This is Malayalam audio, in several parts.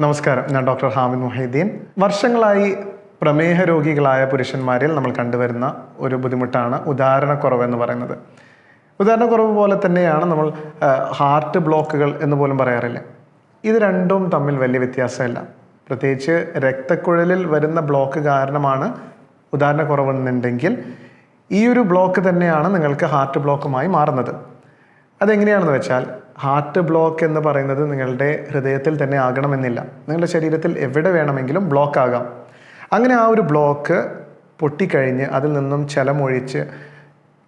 നമസ്കാരം. ഞാൻ ഡോക്ടർ ഹാമിദ് മുഹീദ്ദീൻ. വർഷങ്ങളായി പ്രമേഹ രോഗികളായ പുരുഷന്മാരിൽ നമ്മൾ കണ്ടുവരുന്ന ഒരു ബുദ്ധിമുട്ടാണ് ഉദാഹരണക്കുറവ് എന്ന് പറയുന്നത്. ഉദാഹരണക്കുറവ് പോലെ തന്നെയാണ് നമ്മൾ ഹാർട്ട് ബ്ലോക്കുകൾ എന്ന് പോലും പറയാറില്ല. ഇത് രണ്ടും തമ്മിൽ വലിയ വ്യത്യാസമല്ല. പ്രത്യേകിച്ച് രക്തക്കുഴലിൽ വരുന്ന ബ്ലോക്ക് കാരണമാണ് ഉദാഹരണക്കുറവെന്നുണ്ടെങ്കിൽ ഈ ഒരു ബ്ലോക്ക് തന്നെയാണ് നിങ്ങൾക്ക് ഹാർട്ട് ബ്ലോക്കുമായി മാറുന്നത്. അതെങ്ങനെയാണെന്ന് വെച്ചാൽ ഹാർട്ട് ബ്ലോക്ക് എന്ന് പറയുന്നത് നിങ്ങളുടെ ഹൃദയത്തിൽ തന്നെ ആകണമെന്നില്ല. നിങ്ങളുടെ ശരീരത്തിൽ എവിടെ വേണമെങ്കിലും ബ്ലോക്ക് ആകാം. അങ്ങനെ ആ ഒരു ബ്ലോക്ക് പൊട്ടിക്കഴിഞ്ഞ് അതിൽ നിന്നും ചലമൊഴിച്ച്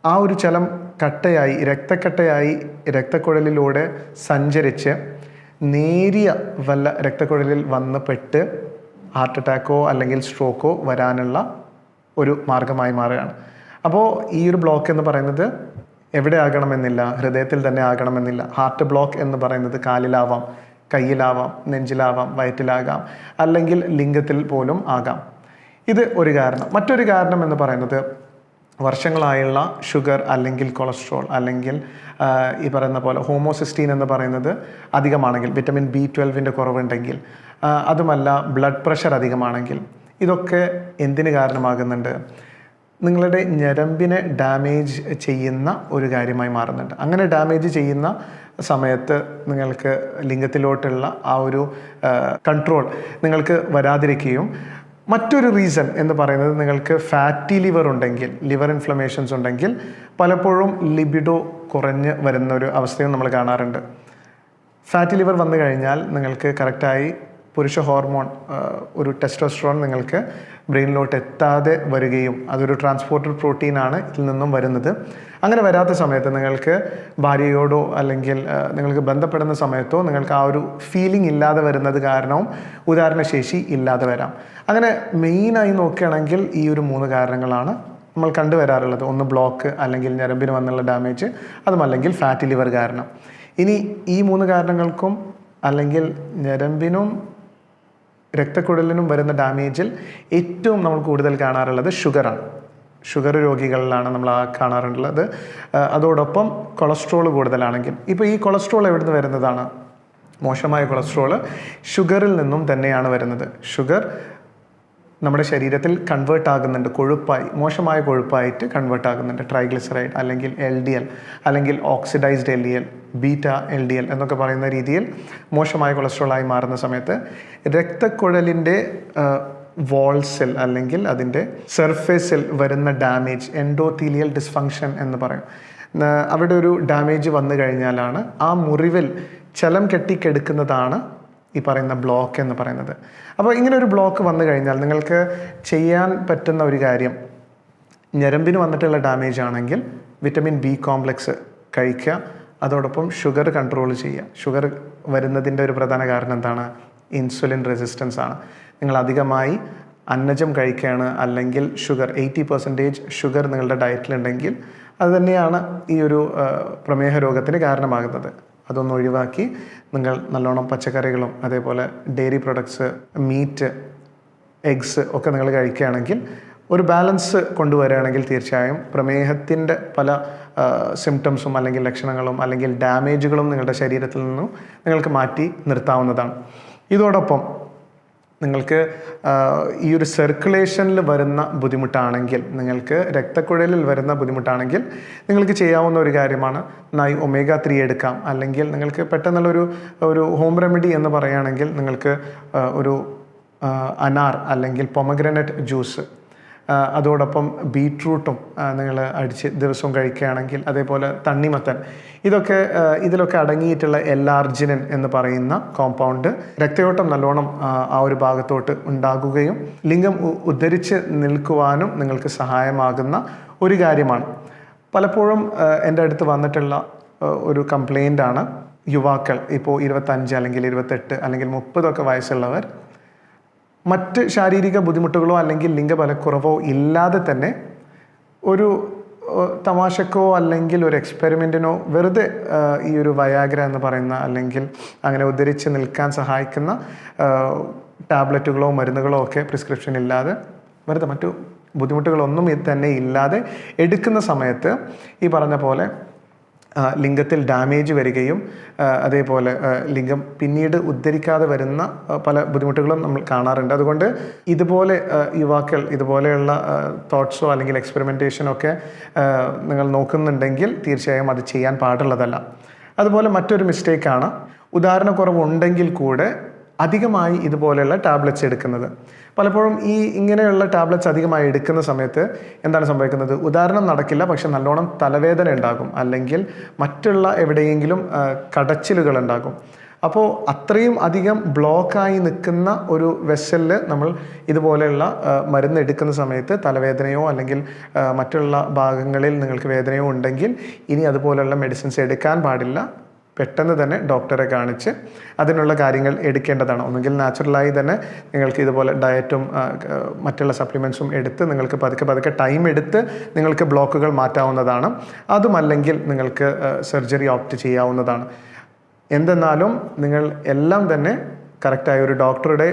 ആ ഒരു ചലം കട്ടയായി രക്തക്കട്ടയായി രക്തക്കുഴലിലൂടെ സഞ്ചരിച്ച് നേരിയ വല്ല രക്തക്കുഴലിൽ വന്ന് പെട്ട് ഹാർട്ട് അറ്റാക്കോ അല്ലെങ്കിൽ സ്ട്രോക്കോ വരാനുള്ള ഒരു മാർഗമായി മാറുകയാണ്. അപ്പോൾ ഈ ഒരു ബ്ലോക്ക് എന്ന് പറയുന്നത് എവിടെ ആകണമെന്നില്ല ഹൃദയത്തിൽ തന്നെ ആകണമെന്നില്ല. ഹാർട്ട് ബ്ലോക്ക് എന്ന് പറയുന്നത് കാലിലാവാം കയ്യിലാവാം നെഞ്ചിലാവാം വയറ്റിലാകാം അല്ലെങ്കിൽ ലിംഗത്തിൽ പോലും ആകാം. ഇത് ഒരു കാരണം. മറ്റൊരു കാരണം എന്ന് പറയുന്നത് വർഷങ്ങളായുള്ള ഷുഗർ അല്ലെങ്കിൽ കൊളസ്ട്രോൾ അല്ലെങ്കിൽ ഈ പറയുന്ന പോലെ ഹോമോസിസ്റ്റീൻ എന്ന് പറയുന്നത് അധികമാണെങ്കിൽ വിറ്റമിൻ ബി ട്വൽവിന്റെ കുറവുണ്ടെങ്കിൽ അതുമല്ല ബ്ലഡ് പ്രഷർ അധികമാണെങ്കിൽ ഇതൊക്കെ എന്തിന് കാരണമാകുന്നുണ്ട്? നിങ്ങളുടെ ഞരമ്പിനെ ഡാമേജ് ചെയ്യുന്ന ഒരു കാര്യമായി മാറുന്നുണ്ട്. അങ്ങനെ ഡാമേജ് ചെയ്യുന്ന സമയത്ത് നിങ്ങൾക്ക് ലിംഗത്തിലോട്ടുള്ള ആ ഒരു കൺട്രോൾ നിങ്ങൾക്ക് വരാതിരിക്കുകയും മറ്റൊരു റീസൺ എന്ന് പറയുന്നത് നിങ്ങൾക്ക് ഫാറ്റി ലിവർ ഉണ്ടെങ്കിൽ ലിവർ ഇൻഫ്ലമേഷൻസ് ഉണ്ടെങ്കിൽ പലപ്പോഴും ലിബിഡോ കുറഞ്ഞ് വരുന്ന ഒരു അവസ്ഥയും നമ്മൾ കാണാറുണ്ട്. ഫാറ്റി ലിവർ വന്നു കഴിഞ്ഞാൽ നിങ്ങൾക്ക് കറക്റ്റായി പുരുഷ ഹോർമോൺ ഒരു ടെസ്റ്റോസ്ട്രോൺ നിങ്ങൾക്ക് ബ്രെയിനിലോട്ട് എത്താതെ വരികയും അതൊരു ട്രാൻസ്പോർട്ടർ പ്രോട്ടീനാണ് ഇതിൽ നിന്നും വരുന്നത്. അങ്ങനെ വരാത്ത സമയത്ത് നിങ്ങൾക്ക് ഭാര്യയോടോ അല്ലെങ്കിൽ നിങ്ങൾക്ക് ബന്ധപ്പെടുന്ന സമയത്തോ നിങ്ങൾക്ക് ആ ഒരു ഫീലിംഗ് ഇല്ലാതെ വരുന്നത് കാരണവും ഉദാഹരണശേഷി ഇല്ലാതെ വരാം. അങ്ങനെ മെയിനായി നോക്കുകയാണെങ്കിൽ ഈ ഒരു മൂന്ന് കാരണങ്ങളാണ് നമ്മൾ കണ്ടുവരാറുള്ളത്. ഒന്ന് ബ്ലോക്ക് അല്ലെങ്കിൽ ഞരമ്പിന് വന്നുള്ള ഡാമേജ് അതുമല്ലെങ്കിൽ ഫാറ്റ് ലിവർ കാരണം. ഇനി ഈ മൂന്ന് കാരണങ്ങൾക്കും അല്ലെങ്കിൽ ഞരമ്പിനും രക്തക്കുഴലിനും വരുന്ന ഡാമേജിൽ ഏറ്റവും നമ്മൾ കൂടുതൽ കാണാറുള്ളത് ഷുഗറാണ്. ഷുഗർ രോഗികളിലാണ് നമ്മൾ ആ കാണാറുള്ളത്. അതോടൊപ്പം കൊളസ്ട്രോൾ കൂടുതലാണെങ്കിൽ. ഇപ്പോൾ ഈ കൊളസ്ട്രോൾ എവിടുന്ന് വരുന്നതാണ്? മോശമായ കൊളസ്ട്രോൾ ഷുഗറിൽ നിന്നും തന്നെയാണ് വരുന്നത്. ഷുഗർ നമ്മുടെ ശരീരത്തിൽ കൺവേർട്ട് ആകുന്നുണ്ട് കൊഴുപ്പായി മോശമായ കൊഴുപ്പായിട്ട് കൺവേർട്ട് ആകുന്നുണ്ട്. ട്രൈഗ്ലിസറൈഡ് അല്ലെങ്കിൽ എൽ ഡി എൽ അല്ലെങ്കിൽ oxidised L L. Beta L D L എന്നൊക്കെ പറയുന്ന രീതിയിൽ മോശമായ കൊളസ്ട്രോളായി മാറുന്ന സമയത്ത് രക്തക്കുഴലിന്റെ വോൾസിൽ അല്ലെങ്കിൽ അതിന്റെ സർഫേസിൽ വരുന്ന ഡാമേജ് എൻഡോത്തീലിയൽ ഡിസ്ഫങ്ഷൻ എന്ന് പറയും. അവിടെ ഒരു ഡാമേജ് വന്നു കഴിഞ്ഞാലാണ് ആ മുറിവിൽ ചലം കെട്ടിക്കെടുക്കുന്നതാണ് ഈ പറയുന്ന ബ്ലോക്ക് എന്ന് പറയുന്നത്. അപ്പോൾ ഇങ്ങനെ ഒരു ബ്ലോക്ക് വന്നു കഴിഞ്ഞാൽ നിങ്ങൾക്ക് ചെയ്യാൻ പറ്റുന്ന ഒരു കാര്യം ഞരമ്പിന് വന്നിട്ടുള്ള ഡാമേജ് ആണെങ്കിൽ വിറ്റമിൻ ബി കോംപ്ലക്സ് കഴിക്കുക. അതോടൊപ്പം ഷുഗർ കൺട്രോൾ ചെയ്യുക. ഷുഗർ വരുന്നതിന്റെ ഒരു പ്രധാന കാരണം എന്താണ്? ഇൻസുലിൻ റെസിസ്റ്റൻസ് ആണ്. നിങ്ങൾ അധികമായി അന്നജം കഴിക്കുകയാണ് അല്ലെങ്കിൽ ഷുഗർ എയ്റ്റി പെർസെന്റേജ് ഷുഗർ നിങ്ങളുടെ ഡയറ്റിലുണ്ടെങ്കിൽ അത് തന്നെയാണ് ഈ ഒരു പ്രമേഹ രോഗത്തിന് കാരണമാകുന്നത്. അതൊന്ന് ഒഴിവാക്കി നിങ്ങൾ നല്ലോണം പച്ചക്കറികളും അതേപോലെ ഡെയറി പ്രൊഡക്ട്സ് മീറ്റ് എഗ്സ് ഒക്കെ നിങ്ങൾ കഴിക്കുകയാണെങ്കിൽ ഒരു ബാലൻസ് കൊണ്ടുവരികയാണെങ്കിൽ തീർച്ചയായും പ്രമേഹത്തിന്റെ പല സിംറ്റംസും അല്ലെങ്കിൽ ലക്ഷണങ്ങളും അല്ലെങ്കിൽ ഡാമേജുകളും നിങ്ങളുടെ ശരീരത്തിൽ നിന്നും നിങ്ങൾക്ക് മാറ്റി നിർത്താവുന്നതാണ്. ഇതോടൊപ്പം നിങ്ങൾക്ക് ഈ ഒരു സർക്കുലേഷനിൽ വരുന്ന ബുദ്ധിമുട്ടാണെങ്കിൽ നിങ്ങൾക്ക് രക്തക്കുഴലിൽ വരുന്ന ബുദ്ധിമുട്ടാണെങ്കിൽ നിങ്ങൾക്ക് ചെയ്യാവുന്ന ഒരു കാര്യമാണ് നന്നായി ഒമേഗ ത്രീ എടുക്കാം. അല്ലെങ്കിൽ നിങ്ങൾക്ക് പെട്ടെന്നുള്ളൊരു ഒരു ഹോം റെമഡി എന്ന് പറയുകയാണെങ്കിൽ നിങ്ങൾക്ക് ഒരു അനാർ അല്ലെങ്കിൽ പൊമഗ്രനറ്റ് ജ്യൂസ് അതോടൊപ്പം ബീട്രൂട്ടും നിങ്ങൾ അടിച്ച് ദിവസവും കഴിക്കുകയാണെങ്കിൽ അതേപോലെ തണ്ണിമത്തൻ. ഇതൊക്കെ ഇതിലൊക്കെ അടങ്ങിയിട്ടുള്ള എല്ലാർജിനൻ എന്ന് പറയുന്ന കോമ്പൗണ്ട് രക്തയോട്ടം നല്ലോണം ആ, ഒരു ഭാഗത്തോട്ട് ഉണ്ടാകുകയും ലിംഗം ഉദ്ധരിച്ച് നിൽക്കുവാനും നിങ്ങൾക്ക് സഹായമാകുന്ന ഒരു കാര്യമാണ്. പലപ്പോഴും എന്റെ അടുത്ത് വന്നിട്ടുള്ള ഒരു കംപ്ലൈന്റ് ആണ് യുവാക്കൾ ഇപ്പോൾ ഇരുപത്തഞ്ച് അല്ലെങ്കിൽ ഇരുപത്തെട്ട് അല്ലെങ്കിൽ മുപ്പതൊക്കെ വയസ്സുള്ളവർ മറ്റ് ശാരീരിക ബുദ്ധിമുട്ടുകളോ അല്ലെങ്കിൽ ലിംഗബലക്കുറവോ ഇല്ലാതെ തന്നെ ഒരു തമാശക്കോ അല്ലെങ്കിൽ ഒരു എക്സ്പെരിമെന്റിനോ വെറുതെ ഈ ഒരു വയാഗ്ര എന്ന് പറയുന്ന അല്ലെങ്കിൽ അങ്ങനെ ഉദ്ധരിച്ച് നിൽക്കാൻ സഹായിക്കുന്ന ടാബ്ലറ്റുകളോ മരുന്നുകളോ ഒക്കെ പ്രിസ്ക്രിപ്ഷൻ ഇല്ലാതെ വെറുതെ മറ്റു ബുദ്ധിമുട്ടുകളൊന്നും തന്നെ ഇല്ലാതെ എടുക്കുന്ന സമയത്ത് ഈ പറഞ്ഞ പോലെ ലിംഗത്തിൽ ഡാമേജ് വരികയും അതേപോലെ ലിംഗം പിന്നീട് ഉദ്ധരിക്കാതെ വരുന്ന പല ബുദ്ധിമുട്ടുകളും നമ്മൾ കാണാറുണ്ട്. അതുകൊണ്ട് ഇതുപോലെ യുവാക്കൾ ഇതുപോലെയുള്ള തോട്ട്സോ അല്ലെങ്കിൽ എക്സ്പെരിമെന്റേഷനോ ഒക്കെ നിങ്ങൾ നോക്കുന്നുണ്ടെങ്കിൽ തീർച്ചയായും അത് ചെയ്യാൻ പാടുള്ളതല്ല. അതുപോലെ മറ്റൊരു മിസ്റ്റേക്കാണ് ഉദാഹരണക്കുറവുണ്ടെങ്കിൽ കൂടെ അധികമായി ഇതുപോലെയുള്ള ടാബ്ലറ്റ്സ് എടുക്കുന്നത്. പലപ്പോഴും ഈ ഇങ്ങനെയുള്ള ടാബ്ലറ്റ്സ് അധികമായി എടുക്കുന്ന സമയത്ത് എന്താണ് സംഭവിക്കുന്നത്? ഉദാഹരണം നടക്കില്ല പക്ഷെ നല്ലോണം തലവേദന ഉണ്ടാകും. അല്ലെങ്കിൽ മറ്റുള്ള എവിടെയെങ്കിലും കടച്ചിലുകൾ ഉണ്ടാകും. അപ്പോൾ അത്രയും അധികം ബ്ലോക്കായി നിൽക്കുന്ന ഒരു വെസലിൽ നമ്മൾ ഇതുപോലെയുള്ള മരുന്ന് എടുക്കുന്ന സമയത്ത് തലവേദനയോ അല്ലെങ്കിൽ മറ്റുള്ള ഭാഗങ്ങളിൽ നിങ്ങൾക്ക് വേദനയോ ഉണ്ടെങ്കിൽ ഇനി അതുപോലെയുള്ള മെഡിസിൻസ് എടുക്കാൻ പാടില്ല. പെട്ടെന്ന് തന്നെ ഡോക്ടറെ കാണിച്ച് അതിനുള്ള കാര്യങ്ങൾ എടുക്കേണ്ടതാണ്. ഒന്നുകിൽ നാച്ചുറലായി തന്നെ നിങ്ങൾക്ക് ഇതുപോലെ ഡയറ്റും മറ്റുള്ള സപ്ലിമെൻസും എടുത്ത് നിങ്ങൾക്ക് പതുക്കെ പതുക്കെ ടൈം എടുത്ത് നിങ്ങൾക്ക് ബ്ലോക്കുകൾ മാറ്റാവുന്നതാണ്. അതുമല്ലെങ്കിൽ നിങ്ങൾക്ക് സർജറി ഓപ്റ്റ് ചെയ്യാവുന്നതാണ്. എന്തെന്നാലും നിങ്ങൾ എല്ലാം തന്നെ കറക്റ്റായ ഒരു ഡോക്ടറുടെ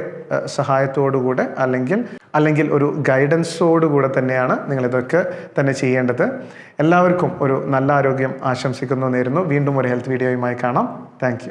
സഹായത്തോടുകൂടെ അല്ലെങ്കിൽ അല്ലെങ്കിൽ ഒരു ഗൈഡൻസോടുകൂടെ തന്നെയാണ് നിങ്ങളിതൊക്കെ തന്നെ ചെയ്യേണ്ടത്. എല്ലാവർക്കും ഒരു നല്ല ആരോഗ്യം ആശംസിക്കുന്നു നേരുന്നു. വീണ്ടും ഒരു ഹെൽത്ത് വീഡിയോയുമായി കാണാം. താങ്ക്